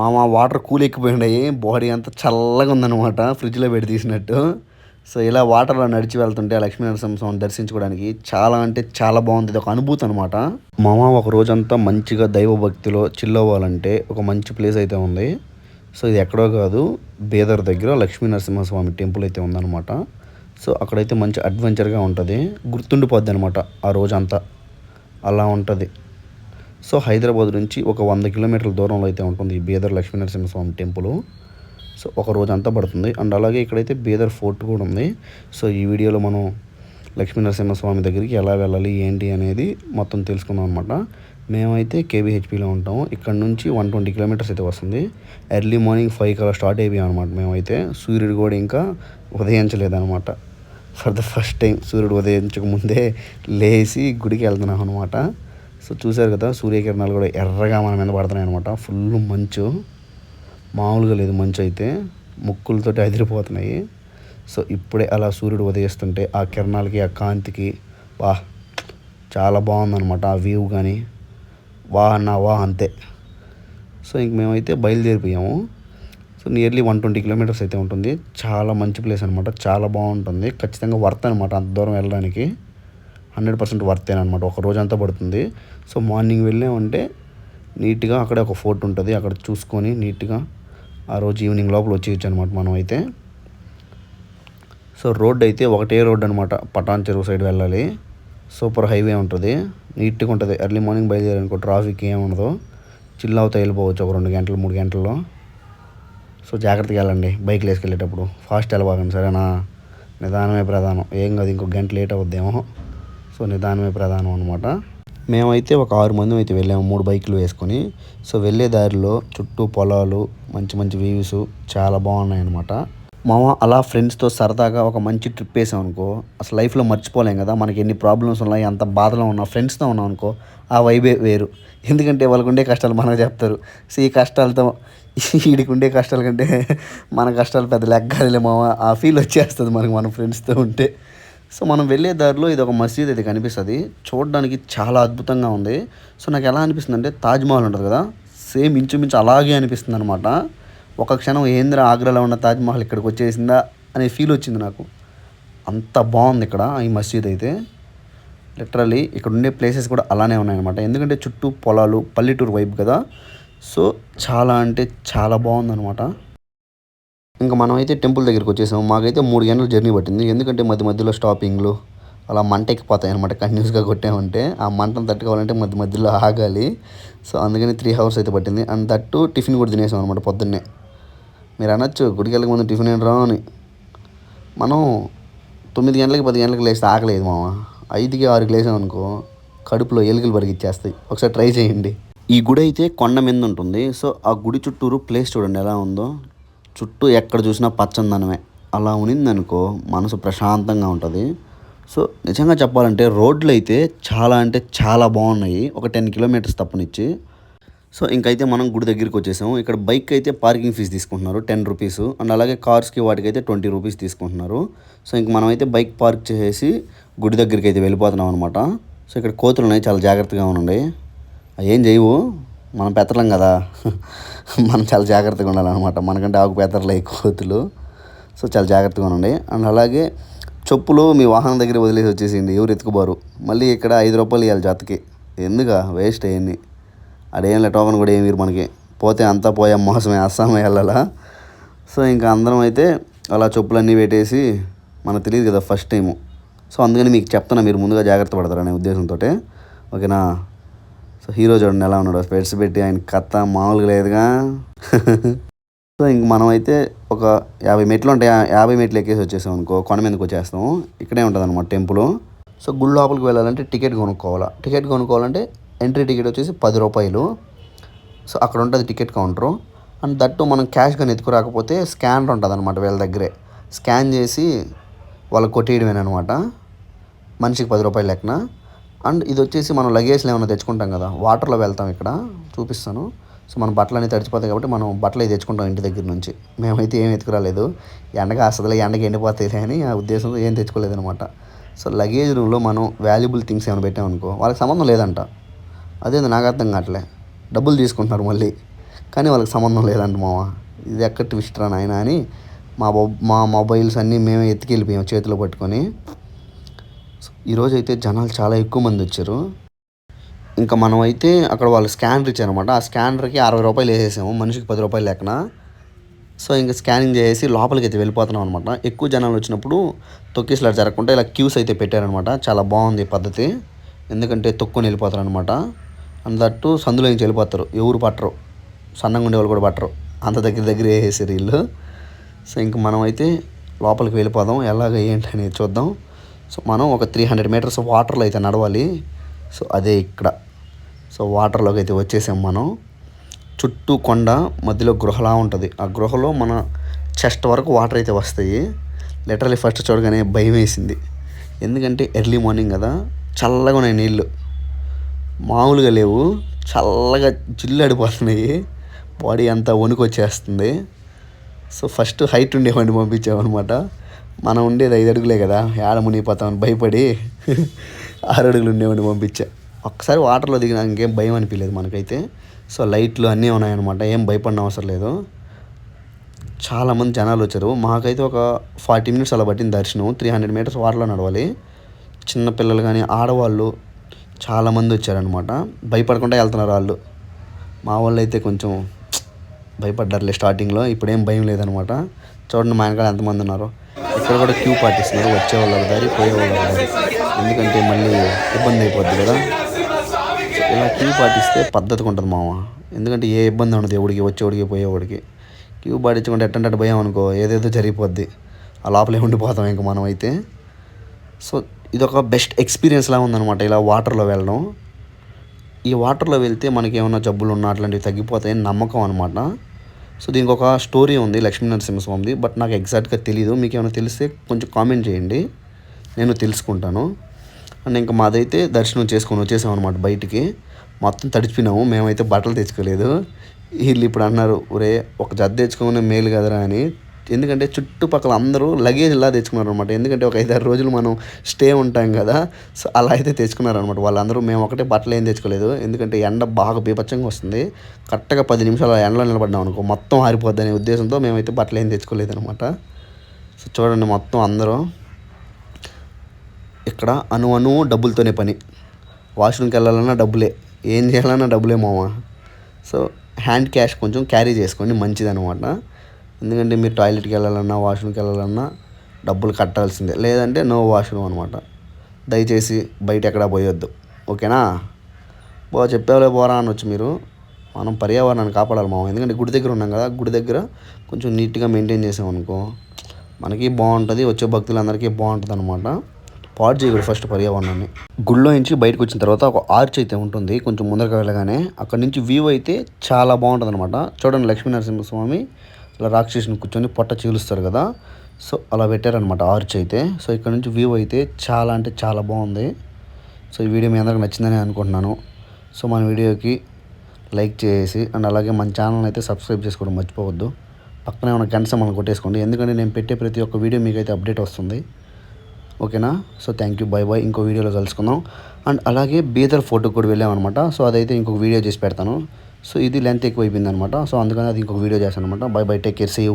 మామ water cool ఎక్కిపోయినాయి body అంతా చల్లగా ఉందన్నమాట ఫ్రిడ్జ్లో పెట్టి తీసినట్టు. సో ఇలా వాటర్లో నడిచి వెళ్తుంటే లక్ష్మీ నరసింహస్వామిని దర్శించుకోవడానికి చాలా అంటే చాలా బాగుంది ఇది ఒక అనుభూతి అనమాట మామ ఒక రోజంతా మంచిగా దైవ భక్తిలో చిల్ అవ్వాలంటే ఒక మంచి ప్లేస్ అయితే ఉంది. సో ఇది ఎక్కడో కాదు బీదర్ దగ్గర లక్ష్మీ నరసింహస్వామి టెంపుల్ అయితే ఉందన్నమాట. సో అక్కడైతే మంచి అడ్వెంచర్గా ఉంటుంది గుర్తుండిపోద్ది అనమాట ఆ రోజంతా. అలా ఉంటుంది. సో హైదరాబాద్ నుంచి ఒక వంద కిలోమీటర్ల దూరంలో అయితే ఉంటుంది ఈ బీదర్ లక్ష్మీ నరసింహస్వామి టెంపుల్. సో ఒక రోజు అంతా పడుతుంది. అండ్ అలాగే ఇక్కడైతే బీదర్ ఫోర్ట్ కూడా ఉంది. సో ఈ వీడియోలో మనం లక్ష్మీ నరసింహస్వామి దగ్గరికి ఎలా వెళ్ళాలి ఏంటి అనేది మొత్తం తెలుసుకుందాం అనమాట మేమైతే కేబీహెచ్పిలో ఉంటాము. ఇక్కడ నుంచి వన్ ట్వంటీ కిలోమీటర్స్ అయితే వస్తుంది. ఎర్లీ మార్నింగ్ ఫైవ్ కల్లా స్టార్ట్ అయిపోయాం అనమాట మేమైతే. సూర్యుడు కూడా ఇంకా ఉదయించలేదనమాట ఫర్ ద ఫస్ట్ టైం సూర్యుడు ఉదయించక ముందే లేచి గుడికి వెళ్తున్నాం అనమాట సో చూశారు కదా సూర్యకిరణాలు కూడా ఎర్రగా మన మీద పడుతున్నాయి అనమాట ఫుల్ మంచు. మామూలుగా లేదు మంచు అయితే. ముక్కులతోటి అదిరిపోతున్నాయి. సో ఇప్పుడే అలా సూర్యుడు ఉదయిస్తుంటే ఆ కిరణాలకి ఆ కాంతికి వా చాలా బాగుందనమాట ఆ వ్యూ కానీ వా అన్న వా అంతే. సో ఇంక మేమైతే బయలుదేరిపోయాము. So nearly one twenty kilometres అయితే ఉంటుంది. చాలా మంచి ప్లేస్ అనమాట చాలా బాగుంటుంది. ఖచ్చితంగా వర్త్ అనమాట అంత దూరం వెళ్ళడానికి. హండ్రెడ్ పర్సెంట్ వర్త్ అనమాట ఒక రోజు అంతా పడుతుంది. సో మార్నింగ్ వెళ్ళామంటే నీట్గా అక్కడ ఒక ఫోర్ట్ ఉంటుంది. అక్కడ చూసుకొని నీట్గా ఆ రోజు ఈవినింగ్ లోపల వచ్చేయచ్చు అనమాట మనం అయితే. సో రోడ్ అయితే ఒకటే రోడ్ అనమాట పటాన్ చెరువు సైడ్ వెళ్ళాలి. సూపర్ హైవే ఉంటుంది. నీట్గా ఉంటుంది. ఎర్లీ మార్నింగ్ బయలుదేరనుకో ట్రాఫిక్ ఏముండదు చిల్ అవుతా వెళ్ళిపోవచ్చు ఒక రెండు గంటలు మూడు గంటల్లో. సో జాగ్రత్తగా వెళ్ళండి. బైక్లు వేసుకెళ్ళేటప్పుడు ఫాస్ట్ వెళ్ళబాకండి సరేనా? నిదానమే ప్రధానం. ఏం కాదు ఇంకో గంట లేట్ అవుద్దేమో. సో నిదానమే ప్రధానం అనమాట మేమైతే ఒక ఆరు మంది అయితే వెళ్ళాము మూడు బైకులు వేసుకొని. సో వెళ్ళే దారిలో చుట్టూ పొలాలు మంచి మంచి వ్యూస్ చాలా బాగున్నాయి అనమాట మామ అలా ఫ్రెండ్స్తో సరదాగా ఒక మంచి ట్రిప్ వేసాం అనుకో అసలు లైఫ్లో మర్చిపోలేం కదా మనకి ఎన్ని ప్రాబ్లమ్స్ ఉన్నాయి ఎంత బాధలో ఉన్నా ఫ్రెండ్స్తో ఉన్నాం అనుకో ఆ వైబే వేరు. ఎందుకంటే వాళ్ళకు ఉండే కష్టాలు మనకు చెప్తారు. సో ఈ కష్టాలతో వీడికి ఉండే కష్టాల కంటే మన కష్టాలు పెద్ద లెగ్గాలే మామ ఆ ఫీల్ వచ్చేస్తుంది మనకి మన ఫ్రెండ్స్తో ఉంటే. సో మనం వెళ్ళే దారిలో ఇది ఒక మసీద్ అయితే కనిపిస్తుంది. చూడడానికి చాలా అద్భుతంగా ఉంది. సో నాకు ఎలా అనిపిస్తుంది అంటే తాజ్మహల్ ఉంటుంది కదా సేమ్ ఇంచుమించు అలాగే అనిపిస్తుంది అనమాట ఒక క్షణం ఏంద్ర ఆగ్రాలో ఉన్న తాజ్మహల్ ఇక్కడికి వచ్చేసిందా అనే ఫీల్ వచ్చింది నాకు. అంత బాగుంది ఇక్కడ ఈ మసీద్ అయితే. లిటరల్లీ ఇక్కడ ఉండే ప్లేసెస్ కూడా అలానే ఉన్నాయన్నమాట. ఎందుకంటే చుట్టూ పొలాలు పల్లెటూరు వైపు కదా. సో చాలా అంటే చాలా బాగుందన్నమాట. ఇంకా మనం అయితే టెంపుల్ దగ్గరికి వచ్చేసాము. మాకైతే మూడు గంటల జర్నీ పట్టింది. ఎందుకంటే మధ్య మధ్యలో స్టాపింగ్లు అలా మంట ఎక్కిపోతాయి అనమాట కంటిన్యూస్గా కొట్టామంటే ఆ మంటను తట్టుకోవాలంటే మధ్య మధ్యలో ఆగాలి. సో అందుకని త్రీ అవర్స్ అయితే పట్టింది. అండ్ దట్టు టిఫిన్ కూడా తినేసాం అనమాట పొద్దున్నే. మీరు అనొచ్చు గుడికి వెళ్ళక ముందు టిఫిన్ ఏంట్రా అని. మనం తొమ్మిది గంటలకి పది గంటలకు లేస్తే ఆకలేదు మామ. ఐదుకి ఆరుకి లేసాం అనుకో కడుపులో ఎలుకలు పరిగిచ్చేస్తాయి. ఒకసారి ట్రై చేయండి. ఈ గుడి అయితే కొండ మీద ఉంటుంది. సో ఆ గుడి చుట్టూరు ప్లేస్ చూడండి ఎలా ఉందో. చుట్టూ ఎక్కడ చూసినా పచ్చందనమే. అలా ఉనిందనుకో మనసు ప్రశాంతంగా ఉంటుంది. సో నిజంగా చెప్పాలంటే రోడ్లు అయితే చాలా అంటే చాలా బాగున్నాయి ఒక టెన్ కిలోమీటర్స్ తప్పనిచ్చి. సో ఇంకైతే మనం గుడి దగ్గరికి వచ్చేసాము ఇక్కడ బైక్ అయితే పార్కింగ్ ఫీజు తీసుకుంటున్నారు. Ten rupees. అండ్ అలాగే కార్స్కి వాటికైతే ట్వంటీ రూపీస్ తీసుకుంటున్నారు. సో ఇంక మనమైతే బైక్ పార్క్ చేసేసి గుడి దగ్గరికి అయితే వెళ్ళిపోతున్నాం అనమాట సో ఇక్కడ కోతులు ఉన్నాయి చాలా జాగ్రత్తగా ఉండండి. అవి ఏం చేయవు. మనం పెత్తలం కదా. మనం చాలా జాగ్రత్తగా ఉండాలన్నమాట. మనకంటే ఆకు పెత్తరలే కోతులు. సో చాలా జాగ్రత్తగా ఉండండి. అండ్ అలాగే చెప్పులు మీ వాహనం దగ్గర వదిలేసి వచ్చేసింది ఎవరు ఎత్తుకుపోరు. మళ్ళీ ఇక్కడ ఐదు రూపాయలు ఇవ్వాలి జతకి. ఎందుక? వేస్ట్ అయ్యింది. అడేం టోకన్ కూడా ఏమి మనకి. పోతే అంతా పోయాం మోసమే అస్సామే వెళ్ళాలా? సో ఇంకా అందరం అయితే అలా చెప్పులన్నీ పెట్టేసి మనకు తెలియదు కదా ఫస్ట్ టైము. సో అందుకని మీకు చెప్తున్నా మీరు ముందుగా జాగ్రత్త పడతారు అనే ఉద్దేశంతో ఓకేనా? సో హీరో చూడండి ఎలా ఉన్నాడు. స్పెట్స్ పెట్టి ఆయన కథ మామూలుగా లేదుగా. సో ఇంక మనం అయితే ఒక యాభై మెట్లు ఉంటాయి. యాభై మెట్లు ఎక్కేసి వచ్చేసాం అనుకో కొండ మీదకి వచ్చేస్తాం. ఇక్కడే ఉంటుంది అనమాట టెంపుల్. సో గుడి లోపలికి వెళ్ళాలంటే టికెట్ కొనుక్కోవాలా. టికెట్ కొనుక్కోవాలంటే ఎంట్రీ టికెట్ వచ్చేసి పది రూపాయలు. సో అక్కడ ఉంటుంది టికెట్ కౌంటరు. అండ్ దట్టు మనం క్యాష్ కానీ ఎత్తుకురాకపోతే స్కానర్ ఉంటుంది అనమాట వీళ్ళ దగ్గరే. స్కాన్ చేసి వాళ్ళకి కొట్టేయడమేనమాట మనిషికి పది రూపాయలు లెక్కన. అండ్ ఇది వచ్చేసి మనం లగేజ్లు ఏమైనా తెచ్చుకుంటాం కదా వాటర్లో వెళ్తాం ఇక్కడ చూపిస్తాను. సో మన బట్టలు అన్నీ తడిచిపోతాయి కాబట్టి మనం బట్టలు అయితే తెచ్చుకుంటాం ఇంటి దగ్గర నుంచి. మేమైతే ఏం ఎత్తుకురాలేదు ఎండగా అసలు ఎండకి ఎండిపోతాయి అని ఆ ఉద్దేశంతో ఏం తెచ్చుకోలేదనమాట సో లగేజ్ రూమ్లో మనం వాల్యుబుల్ థింగ్స్ ఏమైనా పెట్టామనుకో వాళ్ళకి సంబంధం లేదంట. అదేంది నాకు అర్థం కావట్లే. డబ్బులు తీసుకుంటున్నారు మళ్ళీ. కానీ వాళ్ళకి సంబంధం లేదంట మావా ఇది ఎక్కడ ట్విస్ట్ రా నాయన అని మా మా మొబైల్స్ అన్నీ మేమే ఎత్తుకెళ్ళిపోయాం చేతిలో పట్టుకొని. ఈరోజు అయితే జనాలు చాలా ఎక్కువ మంది వచ్చారు. ఇంకా మనం అయితే అక్కడ వాళ్ళు స్కానర్ ఇచ్చారనమాట ఆ స్కానర్కి అరవై రూపాయలు వేసేసాము. మనిషికి పది రూపాయలు లెక్కన సో ఇంకా స్కానింగ్ చేసి లోపలికి అయితే వెళ్ళిపోతున్నాం అనమాట ఎక్కువ జనాలు వచ్చినప్పుడు తొక్కిసలాట జరగకుండా ఇలా క్యూస్ అయితే పెట్టారనమాట చాలా బాగుంది ఈ పద్ధతి. ఎందుకంటే తొక్కుని వెళ్ళిపోతారు అనమాట అందట్టు సందులో నుంచి వెళ్ళిపోతారు. ఎవరు పట్టరు. సన్నంగా ఉండేవాళ్ళు కూడా పట్టరు. అంత దగ్గర దగ్గర వేసేసారు వీళ్ళు. సో ఇంక మనం అయితే లోపలికి వెళ్ళిపోదాం. ఎలాగ ఏంటి అనేది చూద్దాం. సో మనం ఒక త్రీ హండ్రెడ్ మీటర్స్ వాటర్లో అయితే నడవాలి. సో అదే ఇక్కడ. సో వాటర్లోకి అయితే వచ్చేసాం మనం. చుట్టూ కొండ మధ్యలో గృహలా ఉంటుంది. ఆ గృహలో మన చెస్ట్ వరకు వాటర్ అయితే వస్తాయి. లిటరలీ ఫస్ట్ చూడగానే భయం వేసింది. ఎందుకంటే ఎర్లీ మార్నింగ్ కదా. చల్లగా ఉన్నాయి నీళ్ళు మామూలుగా లేవు. చల్లగా జిల్లు అడిపోతున్నాయి బాడీ అంతా వణుకు వచ్చేస్తుంది సో ఫస్ట్ హైట్ ఉండేవాడిని పంపించామన్నమాట. మనం ఉండేది ఐదు అడుగులే కదా ఏడ మునిగిపోతామని భయపడి ఆరు అడుగులు ఉండేవాడిని పంపించా. ఒక్కసారి వాటర్లో దిగినా ఇంకేం భయం అనిపించలేదు మనకైతే. సో లైట్లు అన్నీ ఉన్నాయన్నమాట ఏం భయపడిన అవసరం లేదు. చాలామంది జనాలు వచ్చారు. మాకైతే ఒక ఫార్టీ మినిట్స్ అలా పట్టింది దర్శనం త్రీ హండ్రెడ్ మీటర్స్ వాటర్లో నడవాలి. చిన్నపిల్లలు కానీ ఆడవాళ్ళు చాలామంది వచ్చారనమాట భయపడకుండా వెళ్తున్నారు వాళ్ళు. మా వాళ్ళు అయితే కొంచెం భయపడ్డారులే స్టార్టింగ్లో ఇప్పుడేం భయం లేదనమాట చూడండి మా వెనకాల ఎంతమంది ఉన్నారు. ఇక్కడ కూడా క్యూ పాటిస్తున్నారు. వచ్చే వాళ్ళ దారి పోయే వాళ్ళ దారి. ఎందుకంటే మళ్ళీ ఇబ్బంది అయిపోద్ది కదా. ఇలా క్యూ పాటిస్తే పద్ధతిగా ఉంటుంది మామ. ఎందుకంటే ఏ ఇబ్బంది ఉండదు ఎవడికి వచ్చేవాడికి పోయేవాడికి క్యూ పాటించకుండా ఎట్టంటే భయం అనుకో ఏదేదో జరిగిపోద్ది. ఆ లోపలే ఉండిపోతాం ఇంకా మనం అయితే. సో ఇది ఒక బెస్ట్ ఎక్స్పీరియన్స్ లా ఉందనమాట ఇలా వాటర్లో వెళ్ళడం. ఈ వాటర్లో వెళ్తే మనకి ఏమైనా జబ్బులు ఉన్నా అట్లాంటివి తగ్గిపోతాయని నమ్మకం అనమాట సో దీనికి ఒక స్టోరీ ఉంది లక్ష్మీ నరసింహస్వామిది బట్ నాకు ఎగ్జాక్ట్గా తెలియదు మీకు ఏమైనా తెలిస్తే కొంచెం కామెంట్ చేయండి. నేను తెలుసుకుంటాను. అండ్ ఇంకా మాదైతే దర్శనం చేసుకొని వచ్చేసాం అనమాట బయటికి. మొత్తం తడిచిపోయినాము. మేమైతే బట్టలు తెచ్చుకోలేదు. వీళ్ళు ఇప్పుడు అన్నారు ఒరే ఒక జత తెచ్చుకోమని మేలు కదరా అని. ఎందుకంటే చుట్టుపక్కల అందరూ లగేజ్ ఇలా తెచ్చుకున్నారు అనమాట ఎందుకంటే ఒక ఐదారు రోజులు మనం స్టే ఉంటాం కదా సో అలా అయితే తెచ్చుకున్నారు అనమాట వాళ్ళందరూ మేము ఒకటే బట్టలు ఏం తెచ్చుకోలేదు. ఎందుకంటే ఎండ బాగా బీభత్సంగా వస్తుంది. కరెక్ట్గా పది నిమిషాలు ఆ ఎండలో నిలబడ్డాం అనుకో మొత్తం ఆరిపోద్ది అనే ఉద్దేశంతో మేమైతే బట్టలు ఏం తెచ్చుకోలేదు అనమాట సో చూడండి మొత్తం అందరూ. ఇక్కడ అను అను డబ్బులతోనే పని. వాష్రూమ్కి వెళ్ళాలన్నా డబ్బులే. ఏం చేయాలన్నా డబ్బులే మామ సో హ్యాండ్ క్యాష్ కొంచెం క్యారీ చేసుకోండి మంచిదనమాట ఎందుకంటే మీరు టాయిలెట్కి వెళ్ళాలన్నా వాష్రూమ్కి వెళ్ళాలన్నా డబ్బులు కట్టాల్సిందే. లేదంటే నో వాష్రూమ్ అనమాట దయచేసి బయట ఎక్కడా పోయొద్దు. ఓకేనా? బో చెప్పేవాళ్ళే పోరా అనొచ్చు మీరు. మనం పర్యావరణాన్ని కాపాడాలి మామ. ఎందుకంటే గుడి దగ్గర ఉన్నాం కదా గుడి దగ్గర కొంచెం నీట్గా మెయింటైన్ చేసామనుకో మనకి బాగుంటుంది వచ్చే భక్తులందరికీ బాగుంటుంది అనమాట పాడు చేయకూడదు ఫస్ట్ పర్యావరణాన్ని. గుళ్ళో నుంచి బయటకు వచ్చిన తర్వాత ఒక ఆర్చ్ అయితే ఉంటుంది కొంచెం ముందరకు వెళ్ళగానే. అక్కడ నుంచి వ్యూ అయితే చాలా బాగుంటుంది అనమాట చూడండి లక్ష్మీనరసింహస్వామి ఇలా రాక్షసుని కూర్చొని పొట్ట చీలుస్తారు కదా. సో అలా పెట్టారనమాట ఆర్చ్ అయితే. సో ఇక్కడ నుంచి వ్యూ అయితే చాలా అంటే చాలా బాగుంది. సో ఈ వీడియో మీ అందరికి నచ్చిందని అనుకుంటున్నాను. సో మన వీడియోకి లైక్ చేసి అండ్ అలాగే మన ఛానల్ అయితే సబ్స్క్రైబ్ చేసుకోవడం మర్చిపోవద్దు. పక్కనే ఉన్న గంట మనం కొట్టేసుకోండి. ఎందుకంటే నేను పెట్టే ప్రతి ఒక్క వీడియో మీకైతే అప్డేట్ వస్తుంది. ఓకేనా? So thank you bye bye ఇంకో వీడియోలో కలుసుకుందాం. అండ్ అలాగే బీదర్ ఫోటోకి కూడా వెళ్ళామన్నమాట. సో అదైతే ఇంకొక వీడియో చేసి పెడతాను. సో ఇది లెంత్ ఎక్కువైపోయింది అనమాట సో అందుకని అది ఇంకొక వీడియో చేస్తాను అనమాట bye bye take care see you